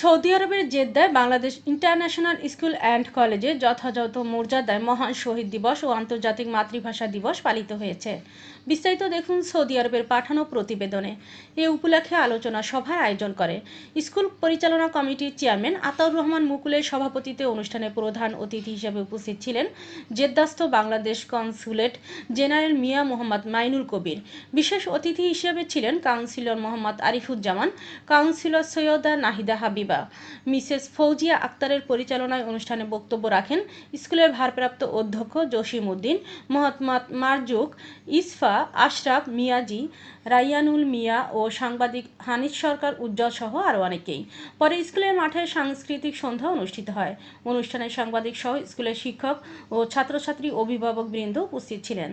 Saudi আরবের জেদ্দায় Bangladesh international school and কলেজে যথাযথ মর্যাদায় মহান শহীদ দিবস ও আন্তর্জাতিক মাতৃভাষা দিবস পালিত হয়েছে। বিস্তারিত দেখুন সৌদি আরবের পাঠানো প্রতিবেদনে। এ উপলক্ষে আলোচনা সভার আয়োজন করে স্কুল পরিচালনা কমিটির চেয়ারম্যান আতাউর রহমান মুকুলের সভাপতিত্বে অনুষ্ঠানে প্রধান অতিথি হিসেবে উপস্থিত ছিলেন জেদ্দাস্থ বাংলাদেশ কনসুলেট জেনারেল মিয়া মোহাম্মদ মাইনুল কবির। বিশেষ অতিথি হিসেবে ছিলেন councillor Mohammad Arifuzzaman, councillor Syeda Nahida Habiba Mrs Fauzia আক্তারের পরিচালনায় অনুষ্ঠানে বক্তব্য রাখেন স্কুলের ভারপ্রাপ্ত অধ্যক্ষ জসিম উদ্দিন, মোহাম্মদ মারজুক, ইসফা, আশরাফ, মিয়াজি, রাইয়ানুল মিয়া ও সাংবাদিক হানিফ সরকার উজ্জ্বল সহ আরও অনেকেই। পরে স্কুলের মাঠে সাংস্কৃতিক সন্ধ্যা অনুষ্ঠিত হয়। অনুষ্ঠানে সাংবাদিক সহ স্কুলের শিক্ষক ও ছাত্রছাত্রী অভিভাবক বৃন্দ উপস্থিত ছিলেন।